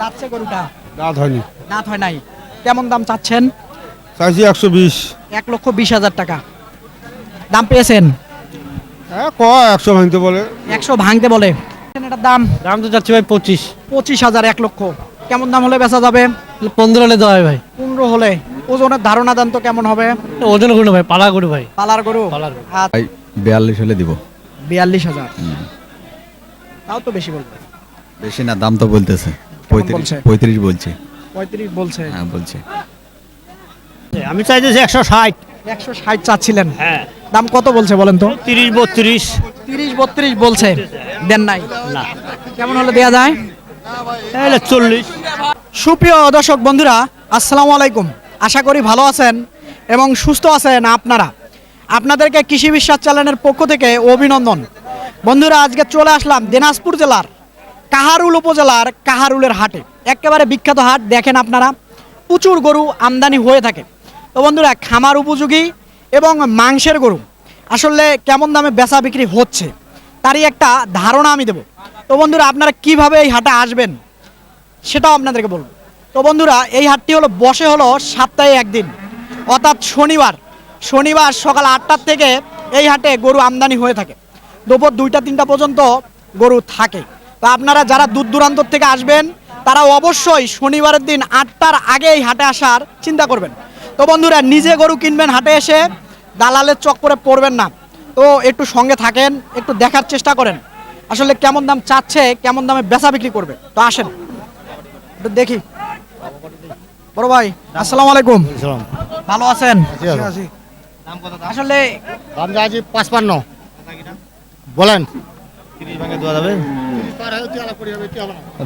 দাঁতছে গরুটা? দাঁত হয়নি। দাঁত হয় নাই। কেমন দাম চাচ্ছেন? চাইছি একশো বিশ। এক লক্ষ বিশ হাজার টাকা। দাম পেয়েছেন? হ্যাঁ ক একশো ভাঙতে বলে। একশো ভাঙতে বলে। এটার দাম? দাম তো যাচ্ছে ভাই পঁচিশ। পঁচিশ হাজার এক লক্ষ। কেমন দাম হলে বেচা যাবে? পনেরো হলে দেওয়া ভাই। পনেরো হলে। ওজনের ধারণা দাম তো কেমন হবে? ওজন করুন ভাই পালা করু ভাই। পালার গরু? পালার ভাই বিয়াল্লিশ হলে দিব। বিয়াল্লিশ হাজার। তাও তো বেশি বলবে। বেশি না দাম তো বলতেছে। পঁয়ত্রিশ বলছে? পঁয়ত্রিশ বলছে। পঁয়ত্রিশ বলছে। হ্যাঁ বলছে। আমি চাইতেছি একশো ষাট। একশো ষাট চাচ্ছিলেন। হ্যাঁ। দাম কত বলছে বলেন তো? তিরিশ বত্রিশ। তিরিশ বত্রিশ বলছে। দেন নাই। না। কেমন হলে দেয়া যায়? তাহলে চল্লিশ। সুপ্রিয় দর্শক বন্ধুরা আসসালামু আলাইকুম। আশা করি ভালো আছেন এবং সুস্থ আছেন আপনারা। আপনাদেরকে কৃষি বিশ্বাস চ্যানেলের পক্ষ থেকে অভিনন্দন। বন্ধুরা আজকে চলে আসলাম দিনাজপুর জেলার কাহারুল উপজেলার কাহারুলের হাটে। একেবারে বিখ্যাত হাট, দেখেন আপনারা, প্রচুর গরু আমদানি হয়ে থাকে। তো বন্ধুরা, খামার উপযোগী এবং মাংসের গরু। আসলে কেমন দামে বেচা বিক্রি হচ্ছে, তারই একটা ধারণা আমি দেব। তো বন্ধুরা, আপনারা কীভাবে এই হাটে আসবেন, সেটাও আপনাদেরকে বলব। তো বন্ধুরা, এই হাটটি হলো, বসে হলো সপ্তাহে একদিন। অর্থাৎ শনিবার। শনিবার সকাল আটটার থেকে এই হাটে গরু আমদানি হয়ে থাকে। দুপুর দুইটা, তিনটা পর্যন্ত গরু থাকে। তো আপনারা যারা দূর দূরান্তর থেকে আসবেন তারা অবশ্যই শনিবারের দিন আটটার আগে এই হাটে আসার চিন্তা করবেন। তো বন্ধুরা নিজে গরু কিনবেন হাটে এসে দালালের চক্করে পড়বেন না। তো একটু সঙ্গে থাকেন একটু দেখার চেষ্টা করেন। আসলে কেমন দাম চাচ্ছে কেমন দামে বেচা বিক্রি করবে? তো আসেন। একটু দেখি। বড় ভাই আসসালামু আলাইকুম। ভালো আছেন? আসলে দাম পাঁচপান্ন। বলেন। তিরিশ ভাঙে দেওয়া যাবে?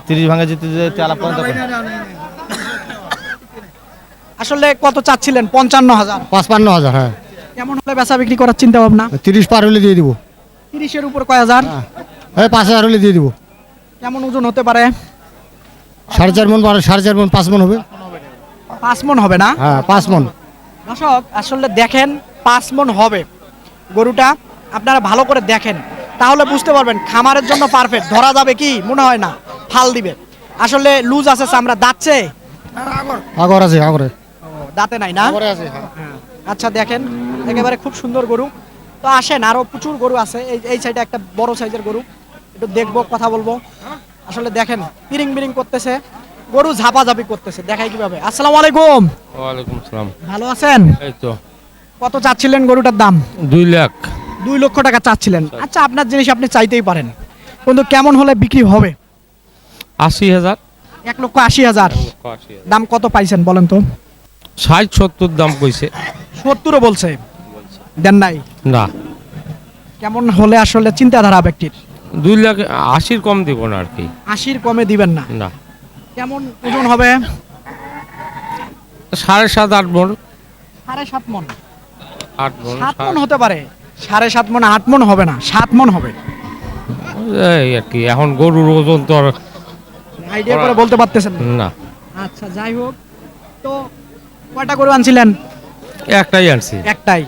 তিরিশ ভাঙে যদি তেলা পর্যন্ত আসলে কত চাচ্ছিলেন? পঞ্চান্ন হাজার। পাঁচপান্ন হাজার হ্যাঁ। কেমন হলে বেচা বিক্রি করার চিন্তা ভাবনা? তিরিশ পার হলে দিয়ে দিব। তিরিশের উপর কয় হাজার? হ্যাঁ। পাঁচ হাজার হলে দিয়ে দিব। কেমন ওজন হতে পারে? সাড়ে চার মন সাড়ে চার মন পাঁচ মন হবে। পাঁচ মন হবে না? হ্যাঁ পাঁচ মন। দর্শক আসলে দেখেন পাঁচ মন হবে। গরুটা আপনারা ভালো করে দেখেন। তাহলে বুঝতে পারবেন খামারের জন্য পারফেক্ট ধরা যাবে কি? মনে হয় না। ফাল দিবে। আসলে লুজ আছে চামড়া দাঁতছে? আগর। আছে আগরে। দাঁতে নাই না? আগরে আছে হ্যাঁ। আচ্ছা দেখেন একেবারে খুব সুন্দর গরু। তো আসেন আরও প্রচুর গরু আছে। এই এই সাইডে একটা বড় সাইজের গরু। একটু দেখব কথা বলব। আসলে দেখেন পিরিং বিরিং করতেছে। গরু ঝাপাঝাপি করতেছে। দেখাই কীভাবে। আসসালামু আলাইকুম। ওয়ালাইকুম সালাম ভালো আছেন? এই তো। কত চাচ্ছিলেন গরুটার দাম? দুই লাখ। দুই লক্ষ টাকা চাচ্ছিলেন। আচ্ছা আপনার জিনিস আপনি চাইতেই পারেন। কিন্তু কেমন হলে বিক্রি হবে? আশি হাজার। এক লক্ষ আশি হাজার। দাম কত পাইছেন বলেন তো? ষাট সত্তর দাম কইছে। সত্তরও বলছে। দেন নাই? না। কেমন হলে আসলে চিন্তাধারা ব্যক্তির? দুই লাখ আশির কম দিব না আর কি। আশির কমে দিবেন না। না। কেমন ওজন হবে? সাড়ে সাত আট মন। সাড়ে সাত মন। আট মন সাত মন হতে পারে। সাড়ে সাত মন আট মন হবে না সাত মন হবে। এই আর কি এখন গরুর ওজন তো আর আইডিয়া করে বলতে পারতেছেন না। না। আচ্ছা যাই হোক তো কয়টা গরু আনছিলেন? একটাই আনছি। একটাই।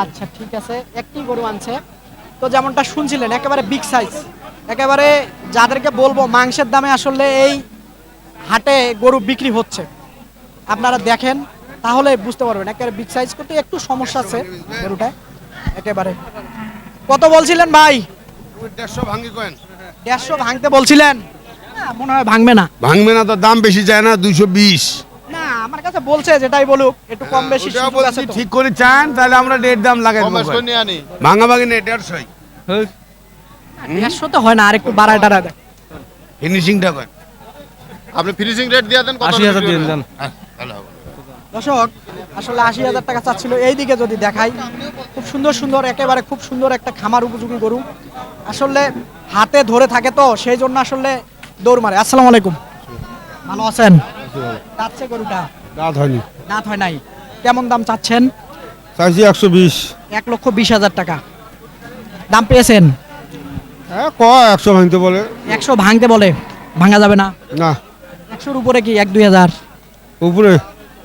আচ্ছা ঠিক আছে একটি গরু আনছে। তো যেমনটা শুনছিলেন একেবারে বিগ সাইজ একেবারে যাদেরকে বলব মাংসের দামে আসলে এই হাটে গরু বিক্রি হচ্ছে। আপনারা দেখেন তাহলে বুঝতে পারবেন একেবারে বিগ সাইজ করতে একটু সমস্যা আছে গরুটায়। একেবারে। কত বলছিলেন ভাই? দেড়শো ভাঙি কেন দেড়শো ভাঙতে বলছিলেন? না, মনে হয় ভাঙবে না। ভাঙবে না তো দাম বেশি চায় না দুইশো বিশ। না আমার কাছে বলছে যেটাই বলুক একটু কম বেশি সুযোগ আছে তো। ঠিক করে চান তাহলে আমরা ডেট দাম লাগাই ভাঙা ভাঙি নেই দেড়শোই। দেড়শো তো হয় না আর একটু বাড়ায় টাড়ায় দেয়। ফিনিশিংটা করেন। আপনি ফিনিশিং রেট দিয়ে দেন আশি হাজার দিয়ে দেন। দর্শক আসলে আশি হাজার টাকা চাচ্ছিল এইদিকে যদি দেখাই। সুন্দর সুন্দর একেবারে খুব সুন্দর একটা খামার উপযোগী গরু। আসলে হাতে ধরে থাকে তো সেই জন্য আসলে দৌড় মারে। আসসালামু আলাইকুম। ভালো আছেন? চাচ্ছে গরুটা? দাঁত হয়নি। দাঁত হয় নাই। কেমন দাম চাচ্ছেন? চাইছি একশো বিশ। এক লক্ষ বিশ হাজার টাকা। দাম পেয়েছেন? হ্যাঁ ক একশো ভাঙতে বলে? একশো ভাঙতে বলে। ভাঙা যাবে না? না। একশোর উপরে কি এক দুই হাজার? উপরে।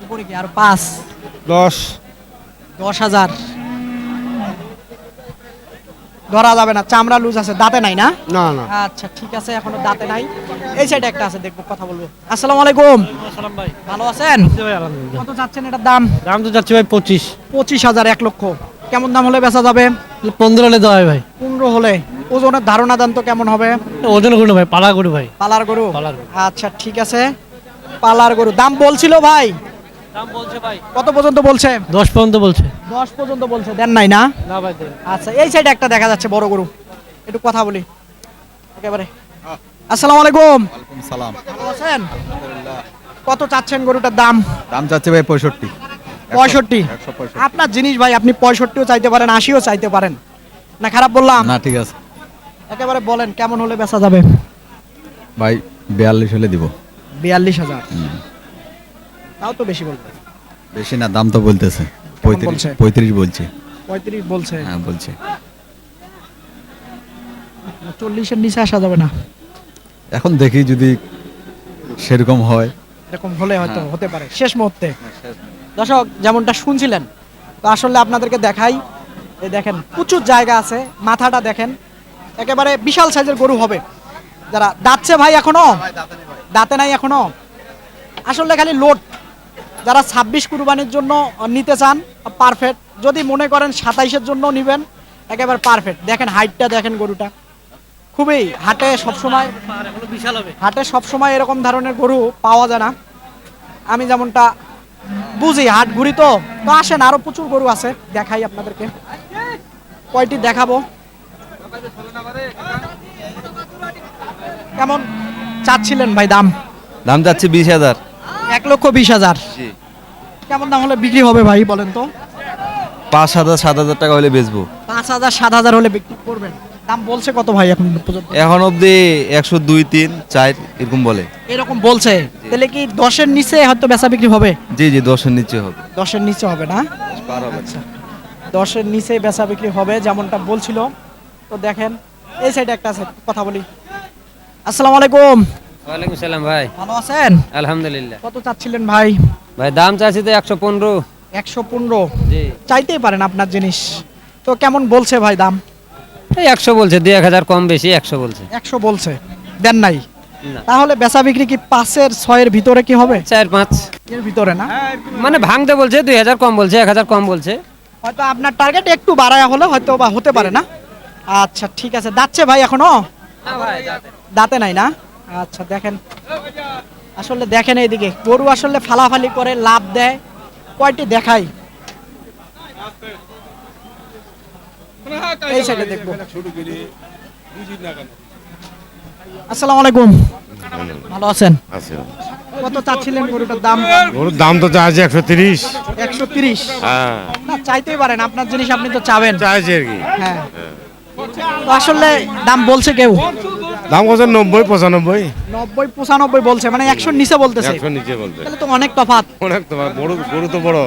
উপরে কি? আর পাঁচ? দশ। দশ হাজার। ধরা যাবে না চামড়া লুজ আছে দাঁতে নাই না? না না। আচ্ছা ঠিক আছে এখনও দাঁতে নাই। এই সাইডে একটা আছে দেখব কথা বলব। আসসালামু আলাইকুম। সালাম ভাই। ভালো আছেন? ভাই আলহামদুলিল্লাহ। কত চাচ্ছেন এটার দাম? দাম তো যাচ্ছে ভাই পঁচিশ। পঁচিশ হাজার এক লক্ষ। কেমন দাম হলে বেচা যাবে? পনেরো হলে দেওয়া হয় ভাই। পনেরো হলে। ওজনের ধারণা দাম তো কেমন হবে? ওজন করুন ভাই পালা গরু ভাই। পালার গরু? পালার গরু। আচ্ছা ঠিক আছে। পালার গরু। দাম বলছিল ভাই। দাম বলছে ভাই। কত পর্যন্ত বলছে? দশ পর্যন্ত বলছে। দশ পর্যন্ত বলছে দেন নাই না? না ভাই আচ্ছা এই সাইডে একটা দেখা যাচ্ছে বড় গরু। একটু কথা বলি। একেবারে। আসসালামু আলাইকুম। ওয়ালাইকুম সালাম। ভালো আছেন? কত চাচ্ছেন গরুটার দাম? দাম চাচ্ছে ভাই পঁয়ষট্টি। পঁয়ষট্টি। পঁয়ষট্টি। আপনার জিনিস ভাই আপনি পঁয়ষট্টিও চাইতে পারেন আশিও চাইতে পারেন। না খারাপ বললাম? না ঠিক আছে। একেবারে বলেন কেমন হলে বেচা যাবে? ভাই বিয়াল্লিশ হলে দিব। বিয়াল্লিশ হাজার। তাও তো বেশি বলবে। বেশি না দাম তো বলতেছে। পঁয়ত্রিশ পঁয়ত্রিশ বলছে। পঁয়ত্রিশ বলছে। হ্যাঁ বলছে। চল্লিশের নিচে আসা যাবে না। এখন দেখি যদি সেরকম হয়। এরকম হলে হয়তো হতে পারে। শেষ মুহূর্তে। দর্শক যেমনটা শুনছিলেন তো আসলে আপনাদেরকে দেখাই এই দেখেন প্রচুর জায়গা আছে মাথাটা দেখেন একেবারে বিশাল সাইজের গরু হবে। যারা দাঁতছে ভাই এখনও? দাঁতে নাই এখনও? আসলে খালি লোড। যারা ছাব্বিশ কুরবানির জন্য নিতে চান পারফেক্ট যদি মনে করেন সাতাইশের জন্য নেবেন, একেবারে পারফেক্ট দেখেন হাইটটা, দেখেন গরুটা। খুবই হাটে সবসময় হাটে সবসময় এরকম ধরনের গরু পাওয়া যায় না। আমি যেমনটা বুঝি হাট ঘুরি তো তো আসেন, আরও প্রচুর গরু আছে, দেখাই আপনাদেরকে। কয়টি দেখাবো? কেমন? চাচ্ছিলেন ভাই দাম? দাম যাচ্ছে বিশ হাজার। এক লক্ষ বিশ হাজার। কেমন দাম হলে বিক্রি হবে ভাই বলেন তো? পাঁচ হাজার সাত হাজার টাকা হলে বেচবো। পাঁচ হাজার সাত হাজার হলে বিক্রি করবেন। দাম বলছে কত ভাই এখন পর্যন্ত? এখন অবধি একশো দুই তিন চার এরকম বলে। এরকম বলছে। তাহলে কি দশের নিচে হয়তো বেচা বিক্রি হবে? জি জি দশের নিচে হবে। দশের নিচে হবে না? আচ্ছা। দশের নিচে বেচা বিক্রি হবে যেমনটা বলছিল। তো দেখেন এই সাইডে একটা আছে কথা বলি। আসসালামু আলাইকুম। ওয়ালাইকুম সালাম ভাই। ভালো আছেন? আলহামদুলিল্লাহ। কত চাচ্ছিলেন ভাই? ভাই দাম চাচ্ছি তো একশো পনেরো। একশো পনেরো? জি। চাইতেই পারেন আপনার জিনিস। তো কেমন বলছে ভাই দাম? এই একশো বলছে দুই এক হাজার কম বেশি একশো বলছে। একশো বলছে। দেন নাই। তাহলে বেচা বিক্রি কি পাঁচের ছয়ের ভিতরে কি হবে? চার পাঁচ। এর ভিতরে না? মানে ভাঙতে বলছে দুই হাজার কম বলছে এক হাজার কম বলছে। হয়তো আপনার টার্গেট একটু বাড়ায় হলে হয়তো বা হতে পারে না। আচ্ছা ঠিক আছে। যাচ্ছে ভাই এখনও? দাঁতে নাই না? আচ্ছা দেখেন। আসলে দেখেন এইদিকে গরু আসলে ফালাফালি করে লাভ দেয়। কয়টি দেখাই? এই সাইডে দেখব। আসসালামু আলাইকুম। ভালো আছেন? কত চাচ্ছিলেন গরুটার দাম? গরুর দাম তো চাইছে একশো তিরিশ। একশো তিরিশ? হ্যাঁ। না চাইতেই পারেন আপনার জিনিস আপনি তো চাবেন। চাইছে আর কি। হ্যাঁ। আসলে দাম বলছে কেউ? দাম কত নব্বই পঁচানব্বই। নব্বই পঁচানব্বই বলছে মানে একশোর নিচে বলতেছে। একশো নিচে বলতে তাহলে তো অনেক তফাৎ। অনেক তোমার বড় গরু তো বড়।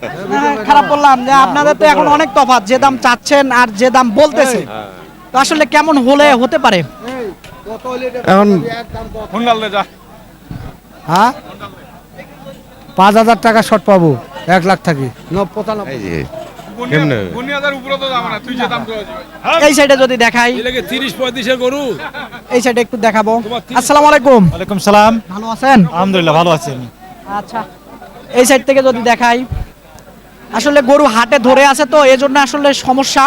হ্যাঁ, খারাপ বললাম যে আপনাদের তো এখন অনেক তফাৎ যে দাম চাচ্ছেন আর যে দাম বলতেছে। তো আসলে কেমন হলে হতে পারে? এখন হ্যাঁ? পাঁচ হাজার টাকা শর্ট পাবো এক লাখ থাকি। এই যে। কেমনে? এই সাইডে যদি দেখাই। তিরিশ পঁয়ত্রিশের গরু। এই সাইডে একটু দেখাবো। আসসালামু আলাইকুম। ওয়ালাইকুম সালাম। ভালো আছেন? আলহামদুলিল্লাহ ভালো আছি আচ্ছা। এই সাইড থেকে যদি দেখাই আসলে গরু হাটে ধরে আছে তো এই জন্য আসলে সমস্যা।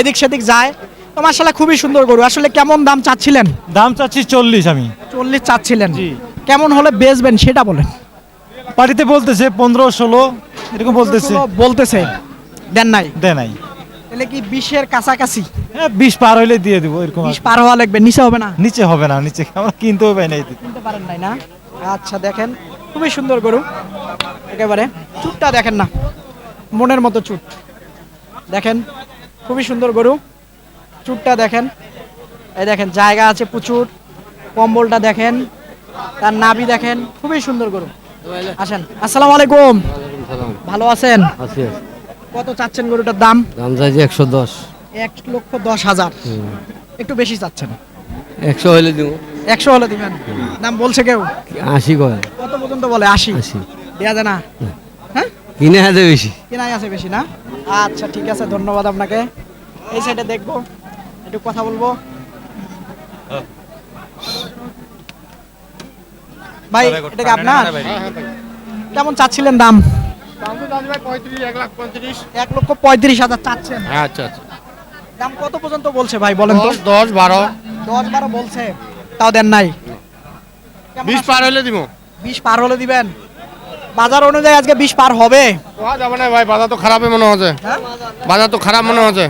এদিক সেদিক যায়। তো মাসাল্লাহ খুবই সুন্দর গরু। আসলে কেমন দাম চাচ্ছিলেন? দাম চাচ্ছি চল্লিশ আমি। চল্লিশ চাচ্ছিলেন। কেমন হলে বেচবেন সেটা বলেন। পার্টিতে বলতেছে পনেরো ষোলো এরকম বলতেছে। বলতেছে। দেন নাই? দেয় নাই। তাহলে কি বিশের কাছাকাছি? হ্যাঁ বিশ পার হইলে দিয়ে দিব এরকম বিশ পার হওয়া লাগবে নিচে হবে না? নিচে হবে না নিচে আমরা কিনতেও পাই না কিনতে পারেন নাই না? আচ্ছা দেখেন খুবই সুন্দর গরু। একেবারে চুটটা দেখেন না মনের মতো চুট। দেখেন খুবই সুন্দর গরু। চুটটা দেখেন এই দেখেন জায়গা আছে প্রচুর। কম্বলটা দেখেন তার নাভি দেখেন খুবই সুন্দর গরু। আসেন আসসালামু আলাইকুম। ভালো আছেন? কত চাচ্ছেন গরুটার দাম? দাম চাইছে একশো দশ। এক লক্ষ দশ হাজার। একটু বেশি চাচ্ছেন? একশো হলে দিব। একশো হলে দিবেন? দাম বলছে কেউ? আশি কয়? কত পর্যন্ত বলে? আশি? আশি। দেওয়া যায় না? হ্যাঁ? কিনে হাতে বেশি। কেনাই আছে বেশি না? আচ্ছা ঠিক আছে ধন্যবাদ আপনাকে। এই সাইডে দেখব। একটু কথা বলব। ভাই এটা কি আপনার? কেমন চাচ্ছিলেন দাম? এক লক্ষ পঁয়ত্রিশ হাজার চাচ্ছেন আচ্ছা আচ্ছা। দাম কত পর্যন্ত বলছে ভাই বলেন তো? দশ বারো। দশ বারো বলছে তাও দেন নাই। বিশ পার হলে দিব। বিশ পার হলে দিবেন। বাজার অনুযায়ী আজকে বিশ পার হবে। কোয়া যাবে না ভাই বাজার তো খারাপই মনে হচ্ছে। হ্যাঁ? বাজার তো খারাপ মনে হচ্ছে।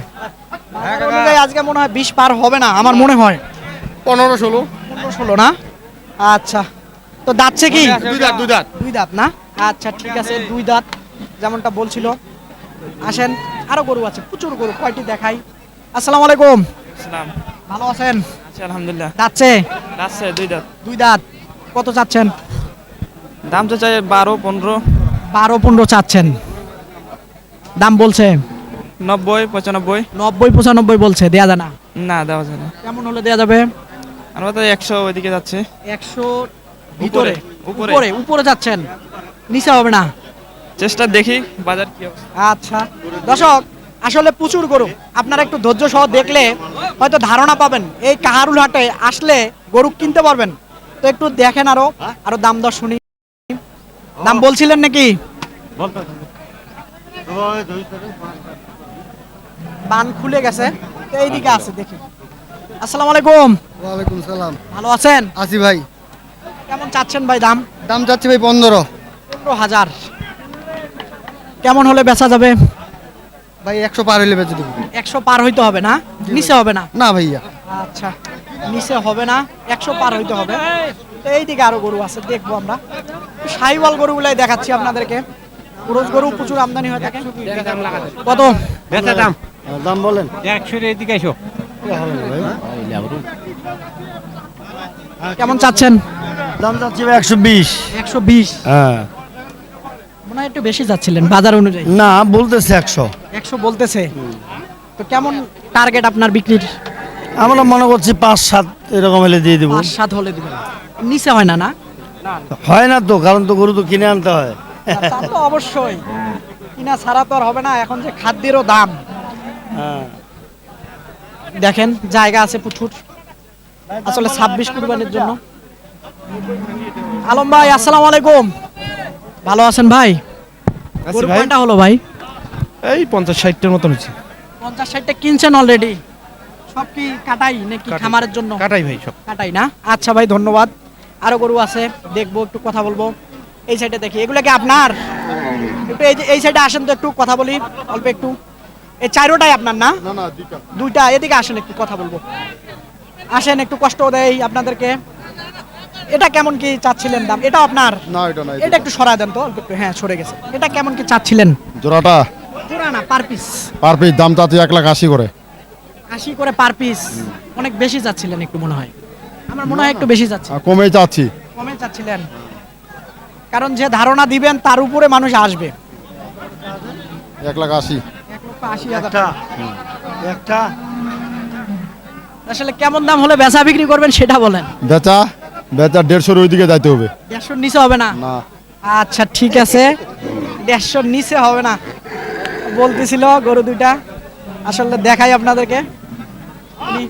বাজার অনুযায়ী আজকে মনে হয় বিশ পার হবে না আমার মনে হয়। পনেরো ষোলো। পনেরো ষোলো না? আচ্ছা। তো দাঁতছে কি? দুই দাঁত দুই দাঁত। দুই দাঁত না? আচ্ছা ঠিক আছে দুই দাঁত। যেমনটা বলছিল। আসেন আরও গরু আছে প্রচুর গরু কয়টি দেখাই। আসসালামু আলাইকুম। ভালো আছেন? আলহামদুলিল্লাহ। যাচ্ছে? আছে দুই দাঁত। দুই দাঁত। কত চাচ্ছেন? দাম তো চাই বারো পনেরো। বারো পনেরো চাচ্ছেন। দাম বলছে? নব্বই পঁচানব্বই। নব্বই পঁচানব্বই বলছে দেয়া যায় না? না দেওয়া যায় না। কেমন হলে দেয়া যাবে? আমরা তো একশো ওইদিকে যাচ্ছে। একশো ভিতরে? উপরে। উপরে উপরে যাচ্ছেন। নিচে হবে না। চেষ্টা দেখি বাজার কি অবস্থা। আচ্ছা। দর্শক আসলে প্রচুর গরু। আপনারা একটু ধৈর্য সহ দেখলে হয়তো ধারণা পাবেন এই কাহারুল হাটে আসলে গরু কিনতে পারবেন। তো একটু দেখেন আরও আরও দাম দর শুনি। দাম বলছিলেন নাকি? বান খুলে গেছে। তো এইদিকে আছে দেখি। আসসালামু আলাইকুম। ওয়ালাইকুম সালাম। ভালো আছেন? আসি ভাই। কেমন চাচ্ছেন ভাই দাম? দাম চাচ্ছি ভাই পনেরো। পনেরো হাজার। কেমন হলে বেচা যাবে? ভাই একশো পার হইলে বেঁচে দেবো। একশো পার হইতে হবে না? নিচে হবে না? না ভাইয়া। আচ্ছা নিচে হবে না একশো পার হইতে হবে। তো এইদিকে আরও গরু আছে দেখব আমরা। সাইওয়াল গরুগুলাই দেখাচ্ছি আপনাদেরকে। পুরুষ গরু প্রচুর আমদানি হয়ে থাকে। কত? দাম। দাম বলেন। একশোর এদিকে এসো। কেমন চাচ্ছেন? দাম ভাই একশো বিশ। একশো বিশ। হয়। একটু বেশি যাচ্ছিলেন বাজার অনুযায়ী? না বলতেছে একশো। একশো বলতেছে। তো কেমন টার্গেট আপনার বিক্রির? আমরা মনে করছি পাঁচ সাত এরকম হলে দিয়ে দেবো। পাঁচ সাত হলে দিবেন। নিচে হয় না না? হয় না তো কারণ তো গরু তো কিনে আনতে হয়। তা তো অবশ্যই। কিনা ছাড়া তো আর হবে না এখন যে খাদ্যেরও দাম। হ্যাঁ। দেখেন জায়গা আছে প্রচুর। আসলে ছাব্বিশ কুরবানির জন্য। আলম ভাই আসসালামু আলাইকুম। ভালো আছেন ভাই? ভাই। কয়টা হলো ভাই? এই পঞ্চাশ ষাটটার মতন হচ্ছে পঞ্চাশ ষাটটা কিনছেন অলরেডি সব কি কাটাই নাকি খামারের জন্য? কাটাই ভাই সব। কাটাই না? আচ্ছা ভাই ধন্যবাদ। আরও গরু আছে দেখব একটু কথা বলব। এই সাইডে দেখি এগুলো কি আপনার? একটু এই যে- এই সাইডে আসেন তো একটু কথা বলি অল্প একটু। এই চারোটাই আপনার না? না না দুইটা। দুইটা এদিকে আসেন একটু কথা বলব। আসেন একটু কষ্ট দেয় আপনাদেরকে। এটা কেমন কি চাচ্ছিলেন দাম? এটা আপনার? না এটা না এটা একটু সরায় দেন তো অল্প একটু হ্যাঁ সরে গেছে। এটা কেমন কি চাচ্ছিলেন? জোড়াটা? জোড়া না পার পিস। পার পিস দাম চাচ্ছি এক লাখ আশি করে। আশি করে পার পিস। অনেক বেশি চাচ্ছিলেন একটু মনে হয়। আমার মনে হয় একটু বেশি যাচ্ছে আর কমেই চাচ্ছি। কমে চাচ্ছিলেন। কারণ যে ধারণা দিবেন তার উপরে মানুষ আসবে। এক লাখ আশি। আসলে কেমন দাম হলে বেচা বিক্রি করবেন সেটা বলেন। বেচা? বেচা দেড়শোর ওইদিকে যাইতে হবে। দেড়শোর নিচে হবে না? না। আচ্ছা ঠিক আছে। দেড়শোর নিচে হবে না। বলতেছিল গরু দুইটা। আসলে দেখাই আপনাদেরকে। উনি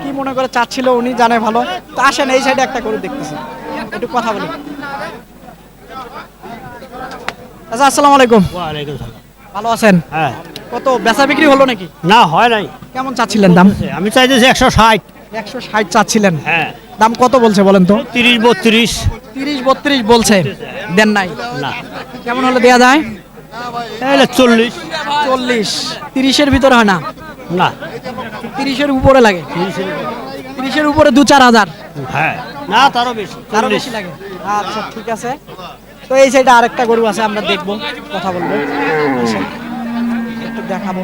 কি মনে করে চাচ্ছিল উনি জানে ভালো। তো আসেন এই সাইডে একটা গরু দেখতেছি। একটু কথা বলি। আচ্ছা আসসালামু আলাইকুম। ভালো আছেন? হ্যাঁ। কত বেচা বিক্রি হলো নাকি? না হয় নাই। কেমন চাচ্ছিলেন দাম? আমি চাইতেছি একশো ষাট। একশো ষাট চাচ্ছিলেন। হ্যাঁ। দাম কত বলছে বলেন তো? তিরিশ বত্রিশ। তিরিশ বত্রিশ বলছে দেন নাই। না। কেমন হলে দেয়া যায়? তাহলে চল্লিশ। চল্লিশ। তিরিশের ভিতরে হয় না? না। তিরিশের উপরে লাগে। তিরিশের উপরে। দু চার হাজার। হ্যাঁ। না তারও বেশি। আরও বেশি লাগে। আচ্ছা ঠিক আছে। তো এই সাইডে আরেকটা গরু আছে আমরা দেখব কথা বলব। একটু দেখাবো।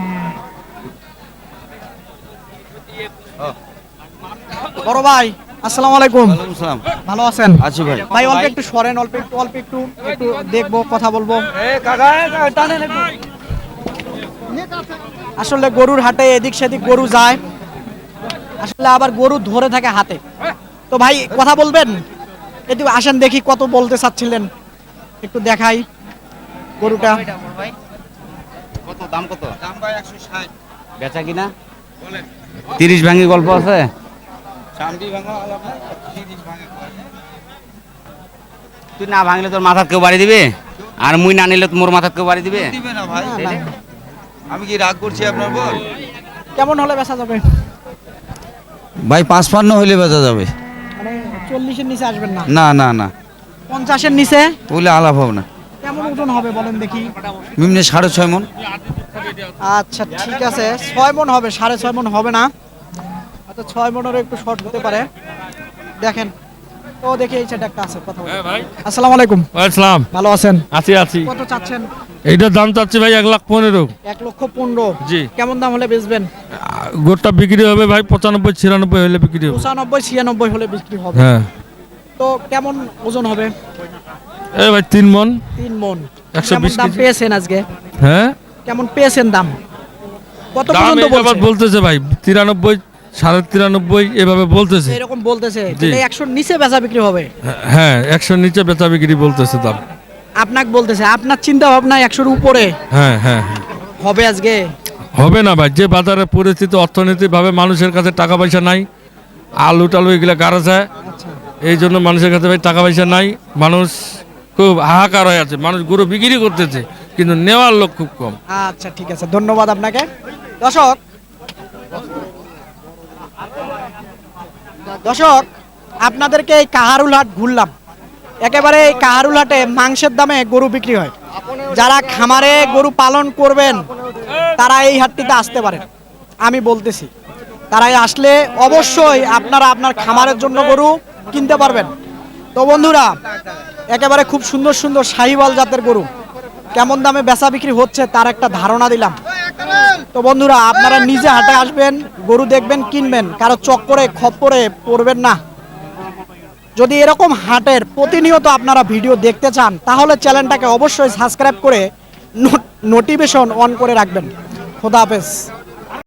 বড় ভাই আসসালামু আলাইকুম। ভালো আছেন? আছি ভাই। ভাই অল্প একটু সরেন অল্প একটু অল্প একটু একটু দেখব কথা বলব। আসলে গরুর হাটে এদিক সেদিক গরু যায়। আসলে আবার গরু ধরে থাকে হাতে। তো ভাই কথা বলবেন? একটু আসেন দেখি কত বলতে চাচ্ছিলেন। একটু দেখাই গরুটা। কত দাম কত? বেচা কিনা? তিরিশ ভাঙি গল্প আছে? তুই না ভাঙলে তোর মাথার কেউ বাড়ি দিবে? আর মুই না নিলে মোর মাথার কেউ বাড়ি দিবে? দিবে না ভাই। আমি কি রাগ করছি আপনার বল কেমন হলে বেচা যাবে? ভাই পাঁচ পান্ন হইলে বেচা যাবে। মানে চল্লিশের নিচে আসবেন না? না না না। পঞ্চাশের নিচে? ওইলে আলাপ হবে না। কেমন ওজন হবে বলেন দেখি। নিম্নে সাড়ে ছয় মন। আচ্ছা ঠিক আছে। ছয় মন হবে সাড়ে ছয় মন হবে না। আচ্ছা ছয় মনেরও একটু শর্ট হতে পারে। দেখেন ও দেখি এই সাইডে একটা আছে কথা বলি। আসসালামু আলাইকুম। আসসালাম ভালো আছেন? আছি আছি। কত চাচ্ছেন? এইটার দাম চাচ্ছি ভাই এক লাখ পনেরো। এক লক্ষ পনেরো। জি। কেমন দাম হলে বেচবেন? গোটটা বিক্রি হবে ভাই পঁচানব্বই ছিয়ানব্বই হলে বিক্রি হবে। পঁচানব্বই ছিয়ানব্বই হলে বিক্রি হবে। হ্যাঁ। তো কেমন ওজন হবে? এই ভাই তিন মন। তিন মন। 120 কেমন দাম পেয়েছেন আজকে? হ্যাঁ। কেমন পেয়েছেন দাম? কত পর্যন্ত বলতেছে ভাই তিরানব্বই সাড়ে তিরানব্বই এভাবে বলতেছে। এরকম বলতেছে। একশোর নিচে বেচা বিক্রি হবে। হ্যাঁ একশোর নিচে বেচা বিক্রি বলতেছে দাম। আপনাকে বলতেছে আপনার চিন্তা ভাবনা একশোর উপরে। হ্যাঁ হ্যাঁ। হ্যাঁ। হবে আজকে? হবে না ভাই যে বাজারের পরিস্থিতি অর্থনৈতিকভাবে মানুষের কাছে টাকা পয়সা নাই আলু টালু এগুলো গাড়া যায় এই জন্য মানুষের কাছে ভাই টাকা পয়সা নাই। মানুষ খুব হাহাকার হয়ে আছে মানুষ গরু বিক্রি করতেছে কিন্তু নেওয়ার লোক খুব কম। আচ্ছা ঠিক আছে ধন্যবাদ আপনাকে। দর্শক দর্শক, আপনাদেরকে এই কাহারুল হাট ঘুরলাম। একেবারে এই কাহারুল হাটে মাংসের দামে গরু বিক্রি হয়। যারা খামারে গরু পালন করবেন, তারা এই হাটটিতে আসতে পারেন। আমি বলতেছি তারাই আসলে অবশ্যই আপনারা আপনার খামারের জন্য গরু কিনতে পারবেন। তো বন্ধুরা, একেবারে খুব সুন্দর সুন্দর শাহিওয়াল জাতের গরু। কেমন দামে বেচা বিক্রি হচ্ছে তার একটা ধারণা দিলাম। তো বন্ধুরা, আপনারা নিজে হাটে আসবেন, গরু দেখবেন, কিনবেন। কারও চক্করে, খপ্পরে পড়বেন না। যদি এরকম হাটের প্রতিনিয়ত আপনারা ভিডিও দেখতে চান, তাহলে চ্যানেলটাকে অবশ্যই সাবস্ক্রাইব করে নোটিফিকেশন অন করে রাখবেন। খোদা হাফেজ।